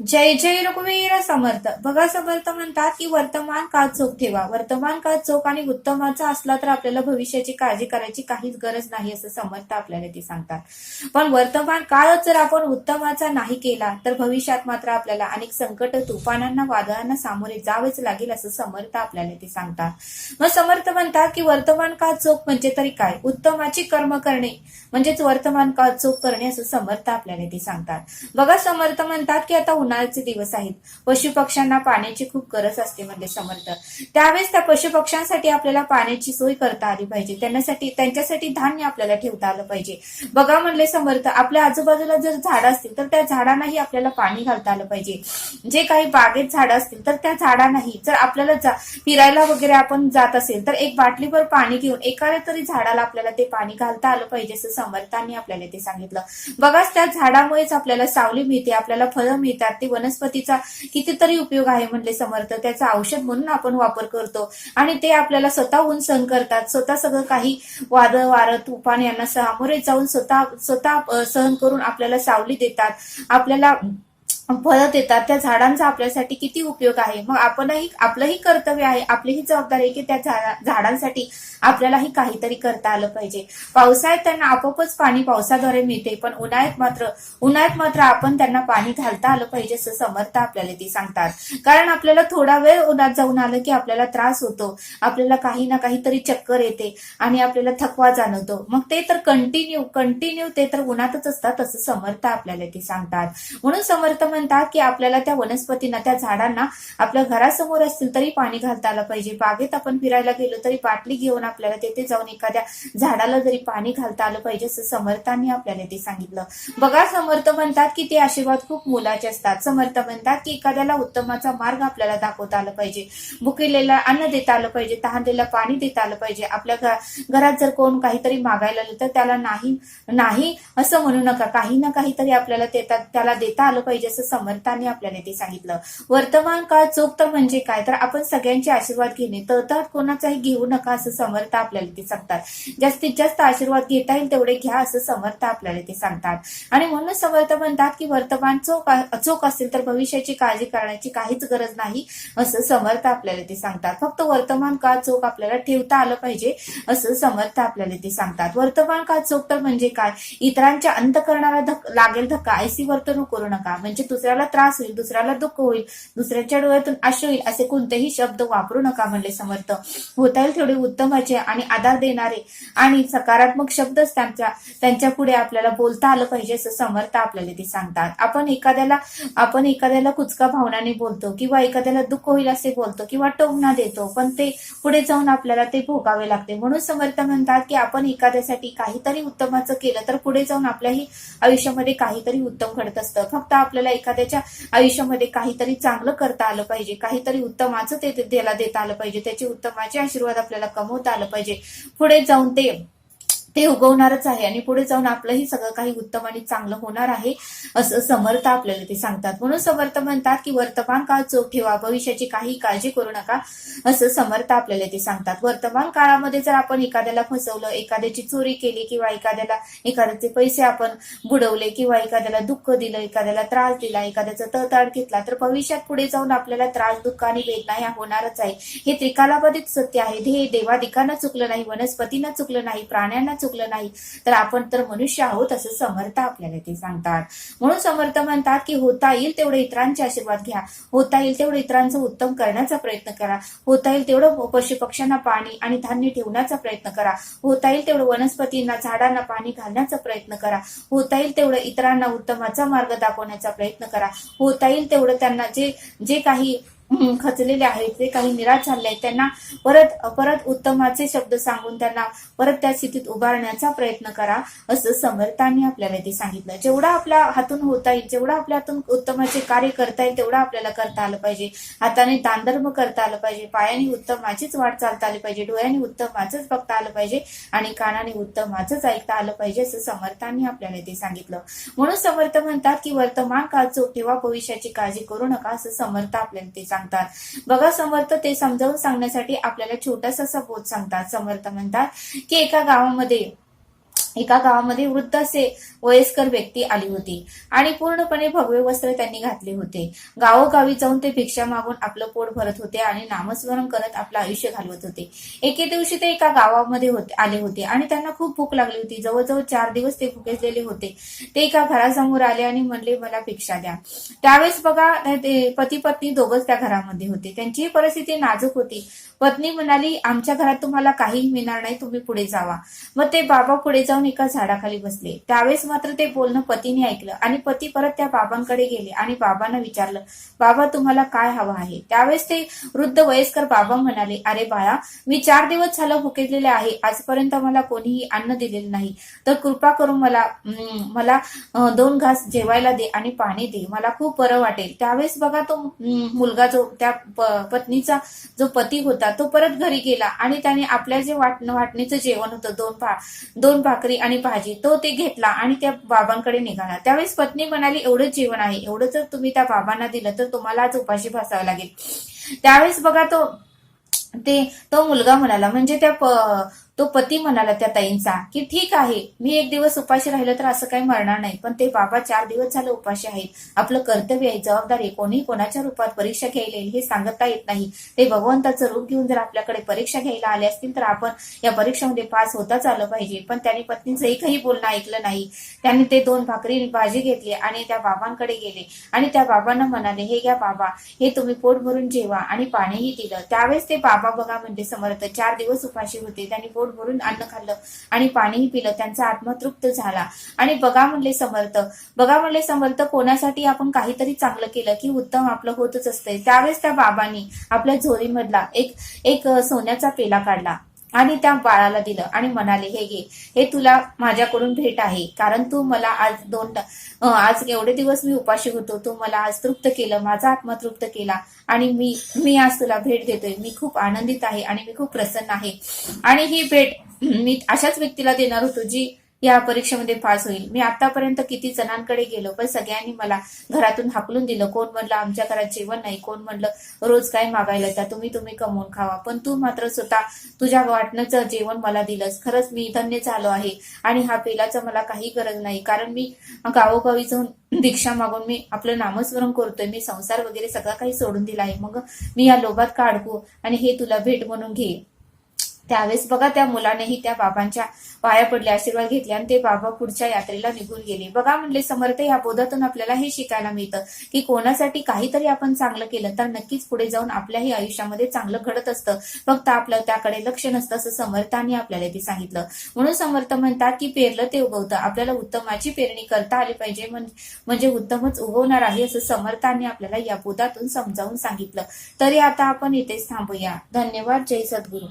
जय जय रघुवीर समर्थ. बघा समर्थ म्हणतात की वर्तमान काळ चोख ठेवा. वर्तमान काळ चोख आणि उत्तमाचा असला तर आपल्याला भविष्याची काळजी करायची काहीच गरज नाही असं समर्थ आपल्याला ते सांगतात. पण वर्तमान काळच जर आपण उत्तमाचा नाही केला तर भविष्यात मात्र आपल्याला अनेक संकट तुफानांना वादळांना सामोरे जावेच लागेल असं समर्थ आपल्याला ते सांगतात. मग समर्थ म्हणतात की वर्तमान काळ चोख म्हणजे तरी काय? उत्तमाची कर्म करणे म्हणजेच वर्तमान काळ चोख करणे असं समर्थ आपल्याला ते सांगतात. बघा समर्थ म्हणतात की आता उन्हाळ्याचे दिवस आहेत. पशु पक्ष्यांना पाण्याची खूप गरज असते म्हणजे समर्थ. त्यावेळेस त्या पशु पक्ष्यांसाठी आपल्याला पाण्याची सोय करता आली पाहिजे. त्यांच्यासाठी त्यांच्यासाठी धान्य आपल्याला ठेवता आलं पाहिजे. बघा म्हणले समर्थ आपल्या आजूबाजूला जर झाडं असतील तर त्या झाडांनाही आपल्याला पाणी घालता आलं पाहिजे. जे काही बागेत झाडं असतील तर त्या झाडांनाही. जर आपल्याला जा- फिरायला वगैरे आपण जात असेल तर एक बाटलीभर पाणी घेऊन एखाद्या तरी झाडाला आपल्याला ते पाणी घालता आलं पाहिजे असं समर्थांनी आपल्याला ते सांगितलं. बघाच त्या झाडामुळेच आपल्याला सावली मिळते आपल्याला फळं मिळतात. ते वनस्पतीचा कितीतरी उपयोग आहे म्हणले समर्थ. त्याचा औषध म्हणून आपण वापर करतो. आणि ते आपल्याला स्वतःहून सहन करतात. स्वतः सगळं काही वादळ वारं तुफान यांना सामोरे जाऊन स्वतः स्वतः सहन करून आपल्याला सावली देतात. आपल्याला फळं देतात त्या झाडांचा आपल्यासाठी किती उपयोग आहे? मग आपणही आपलंही कर्तव्य आहे आपलीही जबाबदारी आहे की त्या झाडांसाठी आपल्यालाही काहीतरी करता आलं पाहिजे. पावसाळ्यात त्यांना आपोआपच पाणी पावसाद्वारे मिळते पण उन्हाळ्यात मात्र उन्हाळ्यात मात्र आपण त्यांना पाणी घालता आलं पाहिजे असं समर्थ आपल्याला ते सांगतात. कारण आपल्याला थोडा वेळ उन्हात जाऊन आलं की आपल्याला त्रास होतो. आपल्याला काही ना काहीतरी चक्कर येते आणि आपल्याला थकवा जाणवतो. मग ते तर कंटिन्यू कंटिन्यू ते तर उन्हातच असतात असं समर्थ आपल्याला ते सांगतात. म्हणून समर्थ म्हणजे म्हणतात की आपल्याला त्या वनस्पतींना त्या झाडांना आपल्या घरासमोर असतील तरी पाणी घालता आलं पाहिजे. बागेत आपण फिरायला गेलो तरी बाटली घेऊन आपल्याला तेथे जाऊन एखाद्या झाडाला जरी पाणी घालता आलं पाहिजे असं समर्थांनी आपल्याला ते सांगितलं. बघा समर्थ म्हणतात की ते आशीर्वाद खूप मोलाचे असतात. समर्थ म्हणतात की एखाद्याला उत्तमाचा मार्ग आपल्याला दाखवता आला पाहिजे. भुकेलेला अन्न देता आलं पाहिजे तहानलेला पाणी देता आलं पाहिजे. आपल्या घरात जर कोण काहीतरी मागायला आलं तर त्याला नाही नाही असं म्हणू नका. काही ना काहीतरी आपल्याला त्याला देता आलं पाहिजे असं समर्थांनी आपल्याला ते सांगितलं. वर्तमान काळ चोख तर म्हणजे काय? तर आपण सगळ्यांचे आशीर्वाद घेणे. तळतळात कोणाचाही घेऊ नका असं समर्थ आपल्याला ते सांगतात. जास्तीत जास्त आशीर्वाद घेता येईल तेवढे घ्या असं समर्थ आपल्याला ते सांगतात. आणि म्हणून समर्थ म्हणतात की वर्तमान चोख चोख असेल तर भविष्याची काळजी करण्याची काहीच गरज नाही असं समर्थ आपल्याला ते सांगतात. फक्त वर्तमान काळ चोख आपल्याला ठेवता आलं पाहिजे असं समर्थ आपल्याला ते सांगतात. वर्तमान काळ चोख तर म्हणजे काय? इतरांच्या अंतकरणाला धक लागेल धक्का. ऐसी वर्तणूक करू नका. म्हणजे दुसऱ्याला त्रास होईल दुसऱ्याला दुःख होईल दुसऱ्याच्या डोळ्यातून अश्रू होईल असे कोणतेही शब्द वापरू नका म्हणले समर्थ. होता येईल तेवढे उत्तमाचे आणि आधार देणारे आणि सकारात्मक शब्दच त्यांच्या त्यांच्या पुढे आपल्याला बोलता आलं पाहिजे असं समर्थ आपल्याला ते सांगतात. आपण एखाद्याला आपण एखाद्याला कुचका भावनाने बोलतो किंवा एखाद्याला दुःख होईल असे बोलतो किंवा टोमना देतो पण ते पुढे जाऊन आपल्याला ते भोगावे लागते. म्हणून समर्थ म्हणतात की आपण एखाद्यासाठी काहीतरी उत्तमाचं केलं तर पुढे जाऊन आपल्याही आयुष्यामध्ये काहीतरी उत्तम घडत असतं. फक्त आपल्याला एखाद्याच्या आयुष्यामध्ये काहीतरी चांगलं करता आलं पाहिजे काहीतरी उत्तमाचं ते त्याला देता आलं पाहिजे त्याचे उत्तमाचे आशीर्वाद आपल्याला कमवता आलं पाहिजे. पुढे जाऊन ते ते उगवणारच आहे. आणि पुढे जाऊन आपलंही सगळं काही उत्तम आणि चांगलं होणार आहे असं समर्थ आपल्याला ते सांगतात. म्हणून समर्थ म्हणतात की वर्तमान काळ चोख ठेवा भविष्याची काही काळजी करू नका असं समर्थ आपल्याला ते सांगतात. वर्तमान काळामध्ये जर आपण एखाद्याला फसवलं एखाद्याची चोरी केली किंवा एखाद्याला एखाद्याचे पैसे आपण बुडवले किंवा एखाद्याला दुःख दिलं एखाद्याला त्रास दिला एखाद्याचा तळताळ घेतला तर भविष्यात पुढे जाऊन आपल्याला त्रास दुःख आणि वेदना ह्या होणारच आहे. हे त्रिकालाबाधित सत्य आहे. हे देवाधिकांना चुकलं नाही वनस्पतींना चुकलं नाही प्राण्यांना चुकलं नाही. तर आपण तर मनुष्य आहोत असं समर्थ आपल्याला ते सांगतात. म्हणून समर्थ म्हणतात की होता येईल तेवढे इतरांचे आशीर्वाद घ्या. होता येईल तेवढे इतरांचं उत्तम करण्याचा प्रयत्न करा. होता येईल तेवढं पशु पक्ष्यांना पाणी आणि धान्य ठेवण्याचा प्रयत्न करा. होता येईल तेवढं वनस्पतींना झाडांना पाणी घालण्याचा प्रयत्न करा. होता येईल तेवढं इतरांना उत्तमाचा मार्ग दाखवण्याचा प्रयत्न करा. होता येईल तेवढं त्यांना जे जे काही खचलेले आहेत जे काही निराश झाले आहेत त्यांना परत परत उत्तमाचे शब्द सांगून त्यांना परत त्या स्थितीत उभारण्याचा प्रयत्न करा असं समर्थांनी आपल्याला ते सांगितलं. जेवढा आपल्या हातून होता येईल जेवढा आपल्या हातून उत्तमाचे कार्य करता येईल तेवढा आपल्याला करता आलं पाहिजे. हाताने दानधर्म करता आलं पाहिजे पायाने उत्तमाचीच वाट चालता आली पाहिजे डोळ्याने उत्तमाचंच बघता आलं पाहिजे आणि कानाने उत्तमाचंच ऐकता आलं पाहिजे असं समर्थांनी आपल्याला ते सांगितलं. म्हणून समर्थ म्हणतात की वर्तमान काळ चोख ठेवा भविष्याची काळजी करू नका असं समर्थ आपल्याला ते सांगतात. बघा समर्थ ते समजावून सांगण्यासाठी आपल्याला छोटासा बोध सांगतात. समर्थ म्हणतात की एका गावामध्ये एका गावामध्ये वृद्ध असे वयस्कर व्यक्ती आली होती आणि पूर्णपणे भगवे वस्त्र त्यांनी घातले होते. गावोगावी जाऊन ते भिक्षा मागून आपलं पोट भरत होते आणि नामस्मरण करत आपलं आयुष्य घालवत होते. एके दिवशी ते एका गावामध्ये होते आले होते आणि त्यांना खूप भूक लागली होती. जवळजवळ चार दिवस ते भुकेजलेले होते. ते एका घरासमोर आले आणि म्हणले मला भिक्षा द्या. त्यावेळेस बघा ते पती पत्नी दोघच त्या घरामध्ये होते. त्यांची परिस्थिती नाजूक होती. पत्नी म्हणाली आमच्या घरात तुम्हाला काही मिळणार नाही तुम्ही पुढे जावा. मग ते बाबा पुढे जाऊन एका झाडाखाली बसले. त्यावेळेस मात्र ते बोलणं पतीने ऐकलं आणि पती परत त्या बाबांकडे गेले आणि बाबांना विचारलं बाबा तुम्हाला काय हवं आहे? त्यावेळेस ते वृद्ध वयस्कर बाबा म्हणाले अरे बाळा मी चार दिवस झालं भुकेलेले आहे. आजपर्यंत मला कोणीही अन्न दिलेलं नाही. तर कृपा करून मला मला दोन घास जेवायला दे आणि पाणी दे. मला खूप बरं वाटेल. त्यावेळेस बघा तो मुलगा जो त्या प- पत्नीचा जो पती होता तो परत घरी गेला आणि त्याने आपल्या जे वाट वाटणीचं जेवण होतं दोन पा दोन भाकरी आणि भाजी तो ते घेतला आणि त्या बाबांकडे निघाला. त्यावेळेस पत्नी म्हणाली एवढंच जेवण आहे. एवढं जर तुम्ही त्या बाबांना दिलं तर तुम्हाला आज उपाशी भासावं लागेल. त्यावेळेस बघा तो ते तो मुलगा म्हणाला म्हणजे त्या तो पती म्हणाला त्या ताईंचा की ठीक आहे मी एक दिवस उपाशी राहिलं तर असं काही मरणार नाही. पण ते बाबा चार दिवस झालं उपाशी आहेत. आपलं कर्तव्य आहे जबाबदारी कोणी कोणाच्या रूपात परीक्षा घ्यायला येईल हे सांगता येत नाही. ते भगवंताचं रूप घेऊन जर आपल्याकडे परीक्षा घ्यायला आले असतील तर आपण या परीक्षेमध्ये पास होताच आलं पाहिजे. पण त्याने पत्नीचं एकही बोलणं ऐकलं नाही. त्याने ते दोन भाकरी भाजी घेतली आणि त्या बाबांकडे गेले. आणि त्या बाबांना म्हणाले हे घ्या बाबा हे तुम्ही पोट भरून जेवा आणि पाणीही दिलं. त्यावेळेस ते बाबा बघा म्हणजे समर्थ चार दिवस उपाशी होते. त्यांनी पोट भरून अन्न खाल्लं आणि पाणीही पिलं. त्यांचा आत्मा तृप्त झाला. आणि बघा म्हणले समर्थ बघा म्हणले समर्थ कोणासाठी आपण काहीतरी चांगलं केलं की उत्तम आपलं होतच असतंय. त्यावेळेस त्या बाबांनी आपल्या झोरीमधला एक एक सोन्याचा पेला काढला. आणि त्या बाळाला दिलं आणि म्हणाले हे घे हे तुला माझ्याकडून भेट आहे. कारण तू मला आज दोन आज एवढे दिवस मी उपाशी होतो. तू मला आज तृप्त केलं माझा आत्मा तृप्त केला. आणि मी मी आज तुला भेट देतोय. मी खूप आनंदित आहे आणि मी खूप प्रसन्न आहे. आणि ही भेट मी अशाच व्यक्तीला देणार होतो जी या परीक्षेमध्ये पास होईल. मी आतापर्यंत किती जणांकडे गेलो पण सगळ्यांनी मला घरातून हाकलून दिलं. कोण म्हणलं आमच्या घरात जेवण नाही कोण म्हणलं रोज काय मागायला त्या तुम्ही तुम्ही कमवून खावा. पण तू मात्र स्वतः तुझ्या वाटण्याचं जेवण मला दिलंस. खरंच मी धन्य झालो आहे आणि हा पेलाचा मला काही गरज नाही. कारण मी गावोगावी जाऊन दीक्षा मागून मी आपलं नामस्मरण करतोय. मी संसार वगैरे सगळं काही सोडून दिला आहे. मग मी या लोभात का अडकू? आणि हे तुला भेट म्हणून घे त्यावेळेस बघा त्या मुलानेही त्या बाबांच्या पाया पडले आशीर्वाद घेतले आणि ते बाबा पुढच्या यात्रेला निघून गेले. बघा म्हणले समर्थ या बोधातून आपल्याला हे शिकायला मिळतं की कोणासाठी काहीतरी आपण चांगलं केलं तर नक्कीच पुढे जाऊन आपल्याही आयुष्यामध्ये चांगलं घडत असतं. फक्त आपलं त्याकडे लक्ष नसतं असं समर्थांनी आपल्याला ते सांगितलं. म्हणून समर्थ म्हणतात की पेरलं ते उगवतं. आपल्याला उत्तमाची पेरणी करता आली पाहिजे म्हणजे उत्तमच उगवणार आहे असं समर्थांनी आपल्याला या बोधातून समजावून सांगितलं. तरी आता आपण इथेच थांबूया. धन्यवाद. जय सद्गुरू.